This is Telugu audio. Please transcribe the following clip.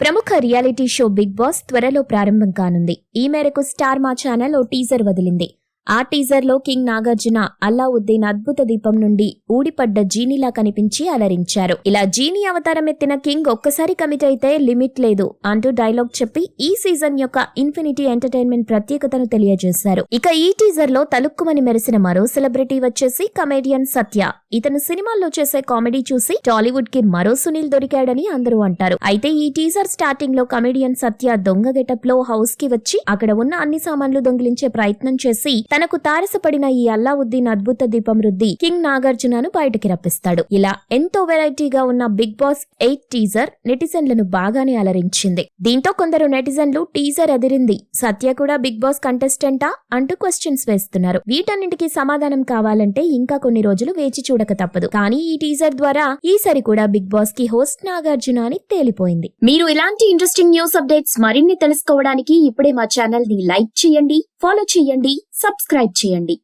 ప్రముఖ రియాలిటీ షో బిగ్ బాస్ త్వరలో ప్రారంభం కానుంది. ఈ మేరకు స్టార్ మా ఛానల్ ఓ టీజర్ వదిలింది. ఆ టీజర్లో కింగ్ నాగార్జున అల్లావుద్దీన్ అద్భుత దీపం నుండి ఊడిపడ్డ జీనీలా కనిపించి అలరించారు. ఇలా జీనీ అవతారం ఎత్తిన కింగ్ ఒక్కసారి కమిట్ అయితే లిమిట్ లేదు అంటూ డైలాగ్ చెప్పి ఈ సీజన్ యొక్క ఇన్ఫినిటీ ఎంటర్టైన్మెంట్ ప్రత్యేకతను తెలియజేశారు. ఇక ఈ టీజర్లో తలుక్కుమని మెరిసిన మరో సెలబ్రిటీ వచ్చేసి కమేడియన్ సత్య. ఇతను సినిమాల్లో చేసే కామెడీ చూసి టాలీవుడ్కి మరో సునీల్ దొరికాడని అందరూ అంటారు. అయితే ఈ టీజర్ స్టార్టింగ్లో కమేడియన్ సత్య దొంగ గెటప్లో హౌస్కి వచ్చి అక్కడ ఉన్న అన్ని సామాన్లు దొంగిలించే ప్రయత్నం చేసి తనకు తారసపడిన ఈ అల్లావుద్దీన్ అద్భుత దీపం రుద్ది కింగ్ నాగార్జునను బయటకి రప్పిస్తాడు. ఇలా ఎంతో వెరైటీగా ఉన్న బిగ్ బాస్ ఎయిట్ టీజర్ నెటిజన్లను బాగానే అలరించింది. దీంతో కొందరు నెటిజన్లు టీజర్ ఎదిరింది సత్య కూడా బిగ్ బాస్ కంటెస్టెంటా అంటూ క్వశ్చన్స్ వేస్తున్నారు. వీటన్నింటికి సమాధానం కావాలంటే ఇంకా కొన్ని రోజులు వేచి చూడక తప్పదు. కానీ ఈ టీజర్ ద్వారా ఈసారి కూడా బిగ్ బాస్కి హోస్ట్ నాగార్జున అని తేలిపోయింది. మీరు ఇలాంటి ఇంట్రెస్టింగ్ న్యూస్ అప్డేట్స్ మరిన్ని తెలుసుకోవడానికి ఇప్పుడే మా ఛానల్ని లైక్ చేయండి ఫాలో చేయండి. సబ్స్క్రైబ్ చేయండి.